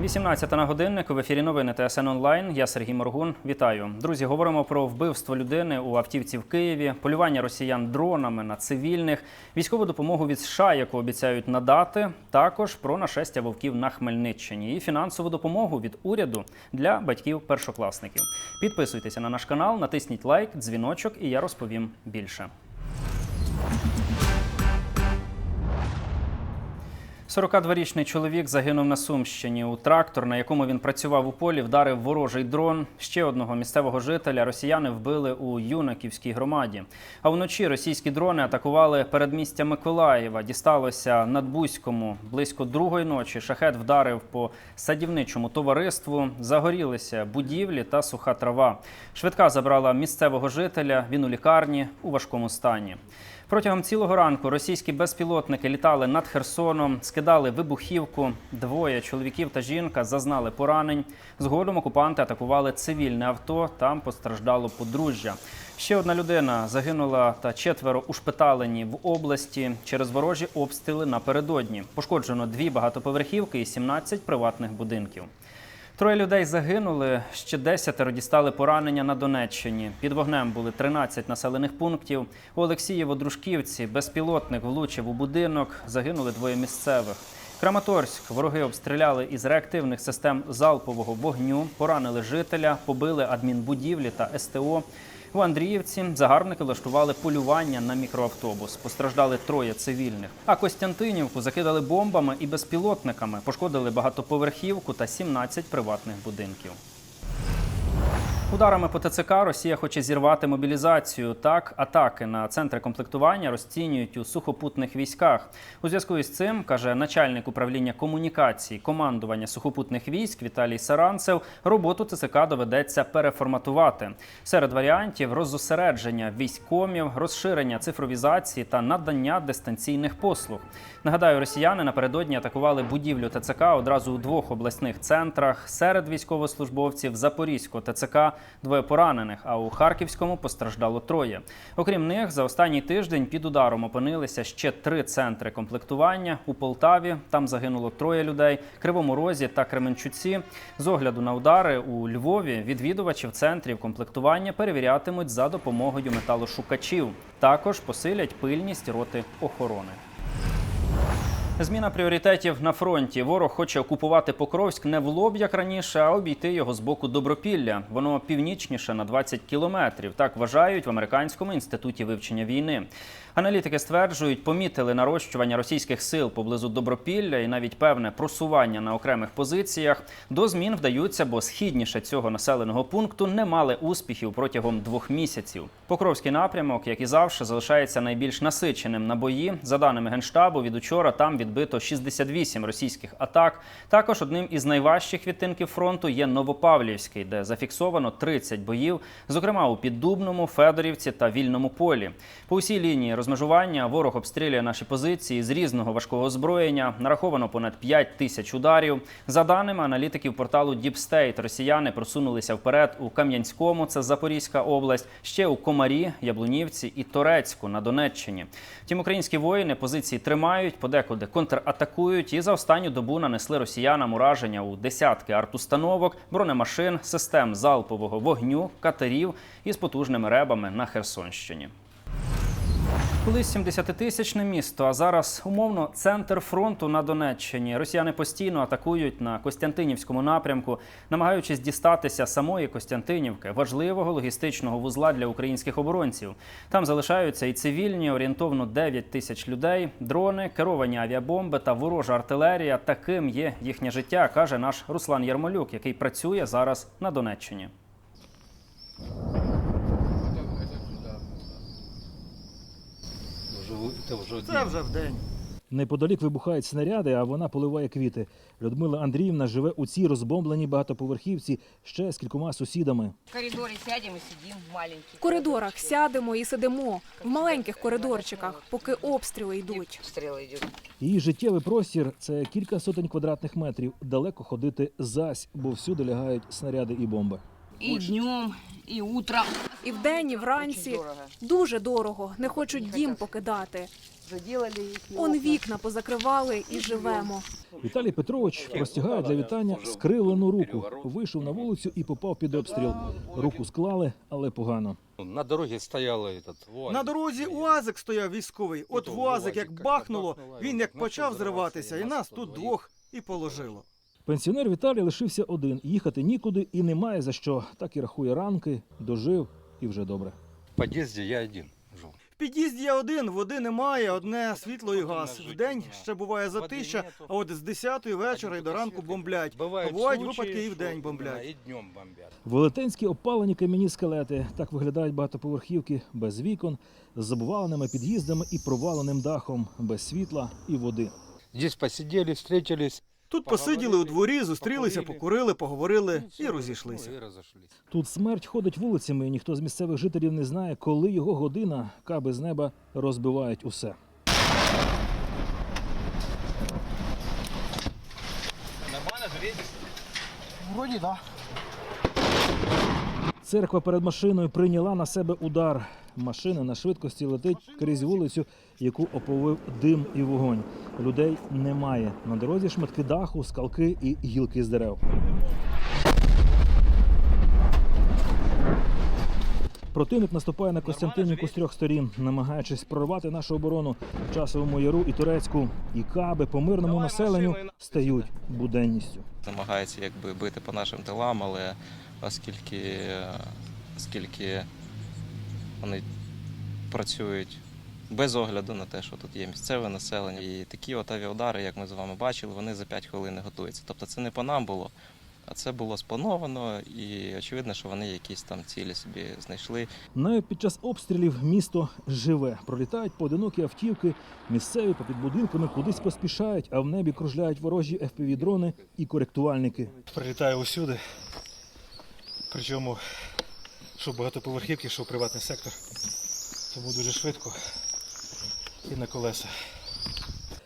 18 на годинник в ефірі новини ТСН онлайн. Я Сергій Моргун. Вітаю, друзі. Говоримо про вбивство людини у автівці в Києві, полювання росіян дронами на цивільних, військову допомогу від США, яку обіцяють надати. Також про нашестя вовків на Хмельниччині і фінансову допомогу від уряду для батьків першокласників. Підписуйтеся на наш канал, натисніть лайк, дзвіночок, і я розповім більше. 42-річний чоловік загинув на Сумщині. У трактор, на якому він працював у полі, вдарив ворожий дрон. Ще одного місцевого жителя росіяни вбили у Юнаківській громаді. А вночі російські дрони атакували передмістя Миколаєва. Дісталося над Бузькому близько другої ночі. Шахет вдарив по садівничому товариству. Загорілися будівлі та суха трава. Швидка забрала місцевого жителя. Він у лікарні у важкому стані. Протягом цілого ранку російські безпілотники літали над Херсоном, скидали вибухівку. Двоє чоловіків та жінка зазнали поранень. Згодом окупанти атакували цивільне авто. Там постраждало подружжя. Ще одна людина загинула та четверо ушпиталені в області через ворожі обстріли напередодні. Пошкоджено дві багатоповерхівки і 17 приватних будинків. Троє людей загинули, ще десятеро дістали поранення на Донеччині. Під вогнем були 13 населених пунктів. У Олексієво-Дружківці безпілотник влучив у будинок, загинули двоє місцевих. Краматорськ вороги обстріляли із реактивних систем залпового вогню, поранили жителя, побили адмінбудівлі та СТО. У Андріївці загарбники влаштували полювання на мікроавтобус. Постраждали троє цивільних. А Костянтинівку закидали бомбами і безпілотниками. Пошкодили багатоповерхівку та 17 приватних будинків. Ударами по ТЦК Росія хоче зірвати мобілізацію. Так, атаки на центри комплектування розцінюють у сухопутних військах. У зв'язку із цим каже начальник управління комунікації командування сухопутних військ Віталій Саранцев. Роботу ТЦК доведеться переформатувати. Серед варіантів роззосередження військомів, розширення цифровізації та надання дистанційних послуг. Нагадаю, росіяни напередодні атакували будівлю ТЦК одразу у двох обласних центрах. Серед військовослужбовців Запорізького ТЦК двоє поранених, а у Харківському постраждало троє. Окрім них, за останній тиждень під ударом опинилися ще три центри комплектування у Полтаві. Там загинуло троє людей, Кривому Розі та Кременчуці. З огляду на удари у Львові відвідувачів центрів комплектування перевірятимуть за допомогою металошукачів. Також посилять пильність роти охорони. Зміна пріоритетів на фронті. Ворог хоче окупувати Покровськ не в лоб, як раніше, а обійти його з боку Добропілля. Воно північніше на 20 кілометрів. Так вважають в американському інституті вивчення війни. Аналітики стверджують, помітили нарощування російських сил поблизу Добропілля і навіть певне просування на окремих позиціях. До змін вдаються, бо східніше цього населеного пункту не мали успіхів протягом двох місяців. Покровський напрямок, як і завжди, залишається найбільш насиченим на бої. За даними генштабу, від учора там відбито 68 російських атак. Також одним із найважчих відтинків фронту є Новопавлівський, де зафіксовано 30 боїв, зокрема у Піддубному, Федорівці та Вільному полі. По усій лінії розмежування ворог обстрілює наші позиції з різного важкого озброєння. Нараховано понад 5 тисяч ударів. За даними аналітиків порталу Deep State, росіяни просунулися вперед у Кам'янському, це Запорізька область, ще у Комарі, Яблунівці і Торецьку на Донеччині. Втім, українські воїни позиції тримають, подекуди контратакують і за останню добу нанесли росіянам ураження у десятки артустановок, бронемашин, систем залпового вогню, катерів із потужними ребами на Херсонщині. Колись 70-тисячне місто, а зараз умовно центр фронту на Донеччині. Росіяни постійно атакують на Костянтинівському напрямку, намагаючись дістатися самої Костянтинівки, важливого логістичного вузла для українських оборонців. Там залишаються і цивільні, орієнтовно 9 тисяч людей, дрони, керовані авіабомби та ворожа артилерія. Таким є їхнє життя, каже наш Руслан Ярмолюк, який працює зараз на Донеччині. Це вже в день. Неподалік вибухають снаряди, а вона поливає квіти. Людмила Андріївна живе у цій розбомбленій багатоповерхівці ще з кількома сусідами. В коридорі сядемо і сидимо в маленьких. В коридорах сядемо і сидимо в маленьких коридорчиках, поки обстріли йдуть. Обстріли йдуть. Її життєвий простір це кілька сотень квадратних метрів. Далеко ходити зась, бо всюди лягають снаряди і бомби. И днем, и утром. І вдень, і вранці дуже дорого. Не хочуть дім покидати. Он вікна позакривали і живемо. Віталій Петрович простягає для вітання скривлену руку. Вийшов на вулицю і попав під обстріл. Руку склали, але погано. На дороге стоял этот УАЗик. На дорозі УАЗик стояв військовий. От в УАЗик як бахнуло, він як почав зриватися, і і нас тут двох і положило. Пенсіонер Віталій лишився один. Їхати нікуди і немає за що. Так і рахує ранки, дожив і вже добре. В подъезде я один жил. В під'їзді я один, води немає, одне світло і газ. В день ще буває затища, а от з 10 вечора і до ранку бомблять. Бувають випадки і в день бомблять. Велетенські опалені кам'яні скелети. Так виглядають багатоповерхівки без вікон, з забуваленими під'їздами і проваленим дахом, без світла і води. Здесь посидели, встретились. Тут посиділи у дворі, зустрілися, покурили. поговорили ну, і розійшлися. ну, И разошлись. Тут смерть ходить вулицями, і ніхто з місцевих жителів не знає, коли його година, каби з неба розбивають усе. Вроді, да. Церква перед машиною прийняла на себе удар. Машина на швидкості летить крізь вулицю, яку оповив дим і вогонь. Людей немає. На дорозі шматки даху, скалки і гілки з дерев. Противник наступає на Костянтинівку з трьох сторін, намагаючись прорвати нашу оборону в часовому яру і турецьку. І каби по мирному населенню стають буденністю. намагається якби бити по нашим тилам, але оскільки, оскільки вони працюють без огляду на те, що тут є місцеве населення, і такі от авіаудари, як ми з вами бачили, вони за 5 хвилин готуються. Тобто це не по нам було, а це було сплановано, і очевидно, що вони якісь там цілі собі знайшли. Навіть під час обстрілів місто живе. Пролітають поодинокі автівки, місцеві попід будинками кудись поспішають, а в небі кружляють ворожі FPV-дрони і коректувальники. прилітає усюди. Причому, що багатоповерхівки, що приватний сектор. Тому дуже швидко і на колеса.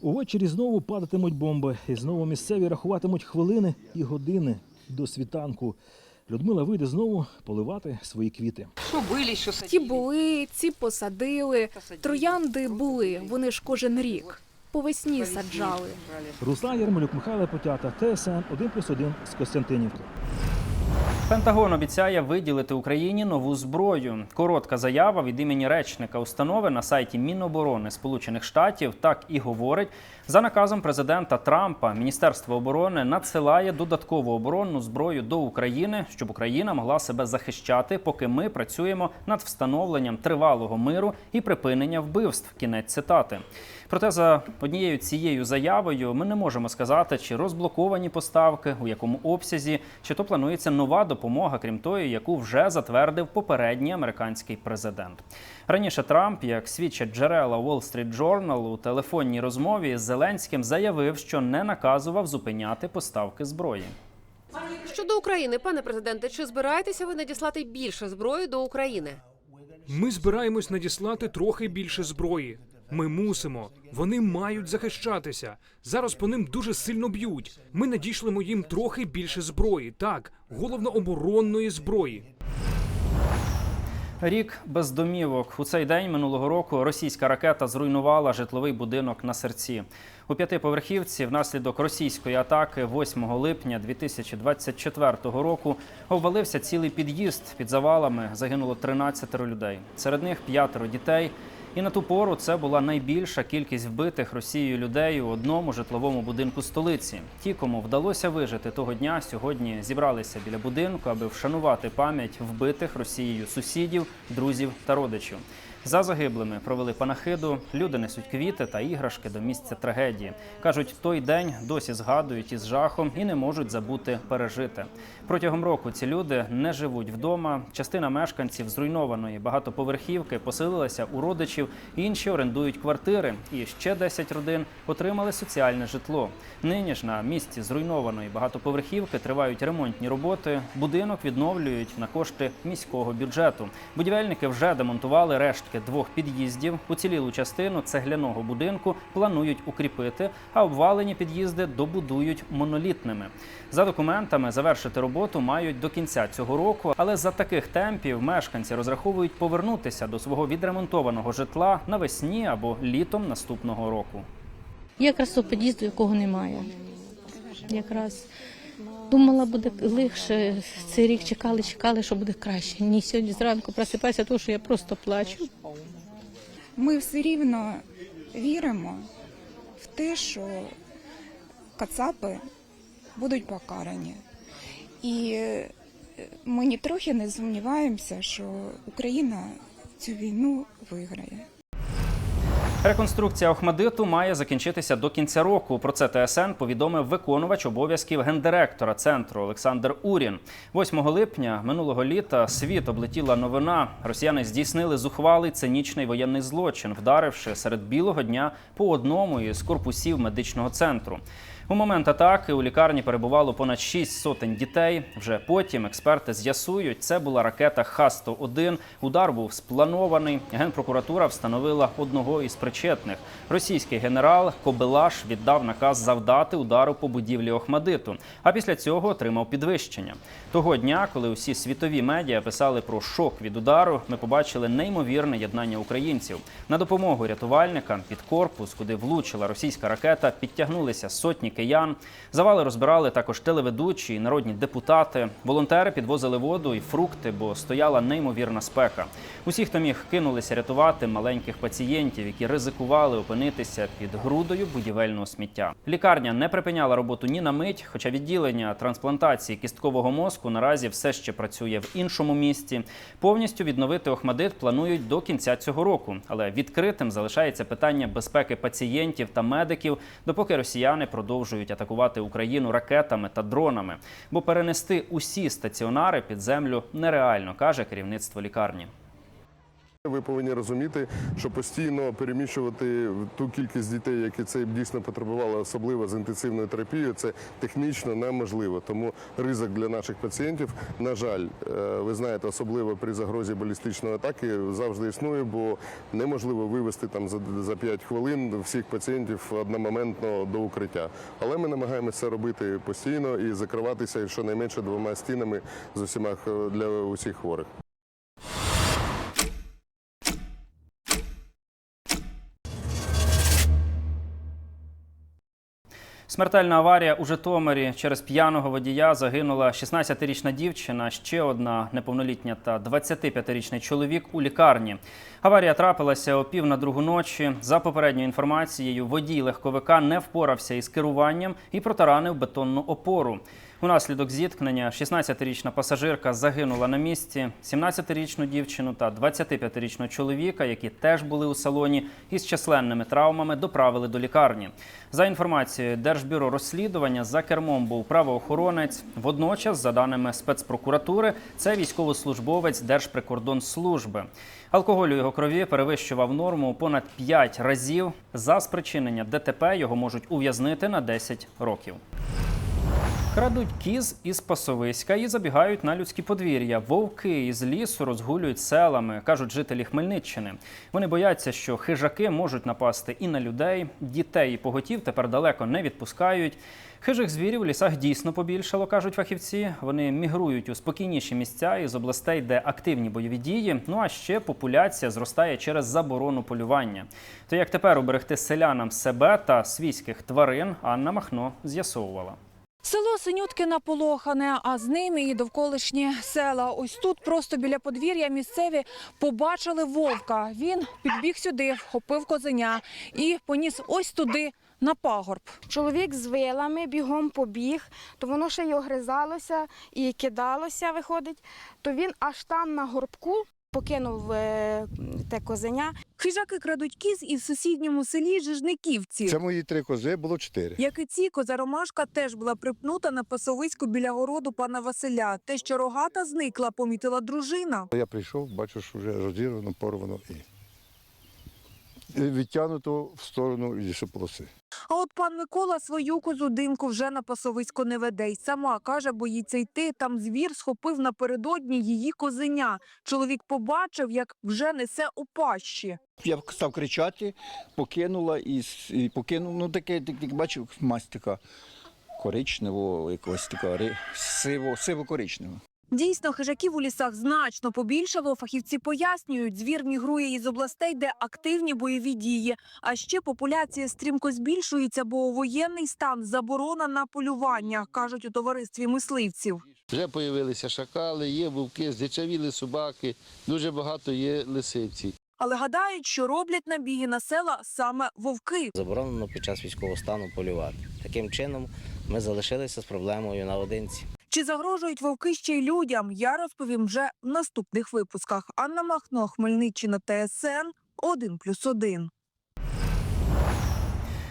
Увечері знову падатимуть бомби, і знову місцеві рахуватимуть хвилини і години до світанку. Людмила вийде знову поливати свої квіти. Что были еще Ті були, ці посадили. Троянди були. Вони ж кожен рік. По весні саджали. Руслан Ярмолюк, Михайло Потята, ТСН 1+,1 з Костянтинівки. Пентагон обіцяє виділити Україні нову зброю. Коротка заява від імені речника установи на сайті Міноборони Сполучених Штатів так і говорить. За наказом президента Трампа Міністерство оборони надсилає додаткову оборонну зброю до України, щоб Україна могла себе захищати, поки ми працюємо над встановленням тривалого миру і припинення вбивств. Кінець цитати. Проте за однією цією заявою ми не можемо сказати, чи розблоковані поставки, у якому обсязі, чи то планується нова допомога, крім тої, яку вже затвердив попередній американський президент. Раніше Трамп, як свідчать джерела Wall Street Journal, у телефонній розмові з Зеленським заявив, що не наказував зупиняти поставки зброї. Щодо України, пане президенте, чи збираєтеся ви надіслати більше зброї до України? Ми збираємось надіслати трохи більше зброї. Ми мусимо. Вони мають захищатися. Зараз по ним дуже сильно б'ють. Ми надішлемо їм трохи більше зброї. Так, головно оборонної зброї. Рік без домівок. У цей день минулого року російська ракета зруйнувала житловий будинок на серці. У п'ятиповерхівці внаслідок російської атаки 8 липня 2024 року обвалився цілий під'їзд. Під завалами загинуло 13 людей. Серед них п'ятеро дітей. І на ту пору це була найбільша кількість вбитих Росією людей у одному житловому будинку столиці. Ті, кому вдалося вижити того дня, сьогодні зібралися біля будинку, аби вшанувати пам'ять вбитих Росією сусідів, друзів та родичів. За загиблими провели панахиду. Люди несуть квіти та іграшки до місця трагедії. кажуть, той день досі згадують із жахом і не можуть забути пережити. Протягом року ці люди не живуть вдома. Частина мешканців зруйнованої багатоповерхівки поселилася у родичів, інші орендують квартири. І ще 10 родин отримали соціальне житло. Нині ж на місці зруйнованої багатоповерхівки тривають ремонтні роботи. Будинок відновлюють на кошти міського бюджету. Будівельники вже демонтували рештки рештки двох під'їздів. Уцілілу частину цегляного будинку планують укріпити, а обвалені під'їзди добудують монолітними. За документами завершити роботу мають до кінця цього року, але за таких темпів мешканці розраховують повернутися до свого відремонтованого житла навесні або літом наступного року. Якраз того під'їзду, якого немає. Якраз думала, буде легше. Цей рік чекали, чекали, що буде краще. Ні, сьогодні зранку просипаюся, тому що я просто плачу. Ми все рівно віримо в те, що кацапи будуть покарані. І е, ми ні трохи не сумніваємося, що Україна цю війну виграє. Реконструкція Охмадиту має закінчитися до кінця року. Про це ТСН повідомив виконувач обов'язків гендиректора центру Олександр Урін. 8 липня минулого літа світ облетіла новина. Росіяни здійснили зухвалий цинічний воєнний злочин, вдаривши серед білого дня по одному із корпусів медичного центру. У момент атаки у лікарні перебувало понад 6 сотень дітей. Вже потім експерти з'ясують, це була ракета Х-101. Удар був спланований. Генпрокуратура встановила одного із причетних. Російський генерал Кобелаш віддав наказ завдати удару по будівлі Охмадиту. А після цього отримав підвищення. Того дня, коли усі світові медіа писали про шок від удару, ми побачили неймовірне єднання українців. На допомогу рятувальникам під корпус, куди влучила російська ракета, підтягнулися сотні киян. Завали розбирали також телеведучі, народні депутати. Волонтери підвозили воду і фрукти, бо стояла неймовірна спека. Усі, хто міг, кинулися рятувати маленьких пацієнтів, які ризикували опинитися під грудою будівельного сміття. Лікарня не припиняла роботу ні на мить, хоча відділення трансплантації кісткового мозку наразі все ще працює в іншому місті. Повністю відновити Охмадит планують до кінця цього року, але відкритим залишається питання безпеки пацієнтів та медиків, допоки росіяни продовжують атакувати Україну ракетами та дронами. Бо перенести усі стаціонари під землю нереально, каже керівництво лікарні. Ви повинні розуміти, що постійно переміщувати ту кількість дітей, які це дійсно потребували, особливо з інтенсивною терапією, це технічно неможливо. Тому ризик для наших пацієнтів, на жаль, е, ви знаєте, особливо при загрозі балістичної атаки завжди існує, бо неможливо вивести там за, за 5 хвилин всіх пацієнтів одномоментно до укриття. Але ми намагаємося це робити постійно і закриватися щонайменше двома стінами з усіма для усіх хворих. Смертельна аварія у Житомирі через п'яного водія загинула 16-річна дівчина, ще одна неповнолітня та 25-річний чоловік у лікарні. Аварія трапилася о пів на другу ночі. За попередньою інформацією, водій легковика не впорався із керуванням і протаранив бетонну опору. Унаслідок зіткнення 16-річна пасажирка загинула на місці. 17-річну дівчину та 25-річного чоловіка, які теж були у салоні, із численними травмами доправили до лікарні. За інформацією Держбюро розслідування, за кермом був правоохоронець. Водночас, за даними спецпрокуратури, це військовослужбовець Держприкордонслужби. Алкоголь у його крові перевищував норму понад 5 разів. За спричинення ДТП його можуть ув'язнити на 10 років. Крадуть кіз із пасовиська і забігають на людські подвір'я. Вовки із лісу розгулюють селами, кажуть жителі Хмельниччини. Вони бояться, що хижаки можуть напасти і на людей. Дітей і поготів тепер далеко не відпускають. Хижих звірів в лісах дійсно побільшало, кажуть фахівці. Вони мігрують у спокійніші місця із областей, де активні бойові дії. Ну а ще популяція зростає через заборону полювання. То як тепер уберегти селянам себе та свійських тварин, Анна Махно з'ясовувала. Село Синютки наполохане, а з ним і довколишні села. Ось тут, просто біля подвір'я, місцеві побачили вовка. Він підбіг сюди, вхопив козеня і поніс ось туди. На пагорб Чоловік з вилами бігом побіг, то воно ще й огризалося і кидалося, виходить. То він аж там на горбку покинув е, те козеня. хижаки крадуть кіз і в сусідньому селі Жижниківці. Це мої три кози, було чотири. Як і ці, коза Ромашка теж була припнута на пасовиську біля городу пана Василя. Те, що рогата зникла, помітила дружина. Я прийшов, бачу, що вже розірвано, порвано і і відтягнуто в сторону лісополоси. А от пан Микола свою козу димку вже на пасовисько не веде. й сама каже, боїться йти. Там звір схопив напередодні її козеня. Чоловік побачив, як вже несе у пащі. Я став кричати, покинула і, і покинув. Ну таке, як, як бачив, масть така коричнево, якогось така ри- сиво, сиво-коричнева. Дійсно, хижаків у лісах значно побільшало. Фахівці пояснюють, звір мігрує із областей, де активні бойові дії. А ще популяція стрімко збільшується, бо у воєнний стан заборона на полювання, кажуть у товаристві мисливців. Вже з'явилися шакали, є вовки, здичавіли собаки, дуже багато є лисиці. Але гадають, що роблять набіги на села саме вовки. Заборонено під час військового стану полювати. Таким чином ми залишилися з проблемою наодинці. Чи загрожують вовки ще й людям? Я розповім вже в наступних випусках. Анна Махно, Хмельниччина, ТСН 1+,1.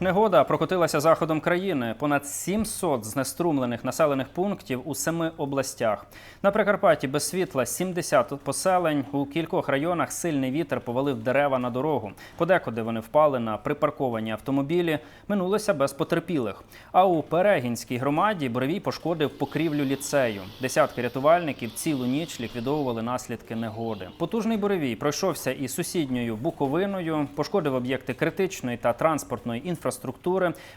Негода прокотилася заходом країни. Понад 700 знеструмлених населених пунктів у семи областях. На Прикарпатті без світла 70 поселень. У кількох районах сильний вітер повалив дерева на дорогу. Подекуди вони впали на припарковані автомобілі. Минулося без потерпілих. А у Перегінській громаді буревій пошкодив покрівлю ліцею. Десятки рятувальників цілу ніч ліквідовували наслідки негоди. Потужний буревій пройшовся і сусідньою Буковиною, пошкодив об'єкти критичної та транспортної інфраструктури,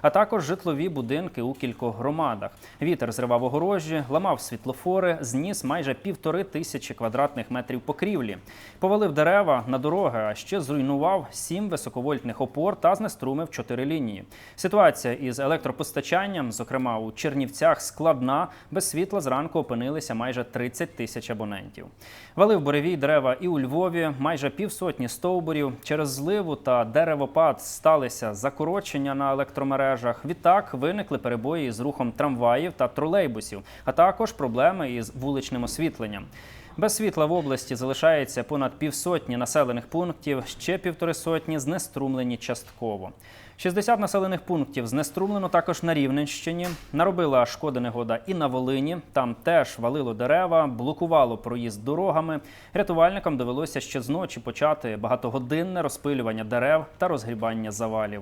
а також житлові будинки у кількох громадах. Вітер зривав огорожі, ламав світлофори, зніс майже півтори тисячі квадратних метрів покрівлі. Повалив дерева на дороги, а ще зруйнував сім високовольтних опор та знеструмив чотири лінії. Ситуація із електропостачанням, зокрема у Чернівцях, складна. Без світла зранку опинилися майже 30 тисяч абонентів. Валив буревій дерева і у Львові. Майже півсотні стовбурів через зливу та деревопад сталися закорочення на електромережах. Відтак виникли перебої з рухом трамваїв та тролейбусів, а також проблеми із вуличним освітленням. Без світла в області залишається понад півсотні населених пунктів, ще півтори сотні знеструмлені частково. 60 населених пунктів знеструмлено також на Рівненщині. Наробила шкоди негода і на Волині. Там теж валило дерева, блокувало проїзд дорогами. Рятувальникам довелося ще з ночі почати багатогодинне розпилювання дерев та розгрібання завалів.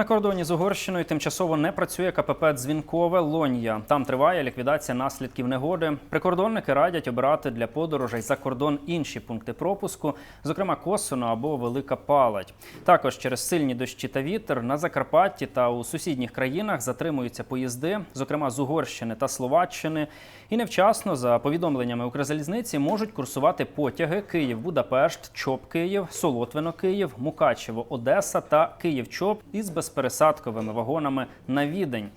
На кордоні з Угорщиною тимчасово не працює КПП Дзвінкове Лонія. Там триває ліквідація наслідків негоди. Прикордонники радять обирати для подорожей за кордон інші пункти пропуску, зокрема Косино або Велика Палать. Також через сильні дощі та вітер на Закарпатті та у сусідніх країнах затримуються поїзди, зокрема з Угорщини та Словаччини. І невчасно, за повідомленнями Укрзалізниці, можуть курсувати потяги Київ-Будапешт, Чоп-Київ, Солотвино-Київ, Мукачево-Одеса та Київ-Чоп із безпересадковими вагонами на Відень.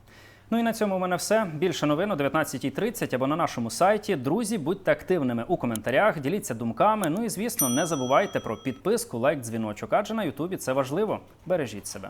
Ну і на цьому у мене все. Більше новин о 19.30 або на нашому сайті. Друзі, будьте активними у коментарях, діліться думками. Ну і звісно, не забувайте про підписку, лайк, дзвіночок. Адже на Ютубі це важливо. Бережіть себе.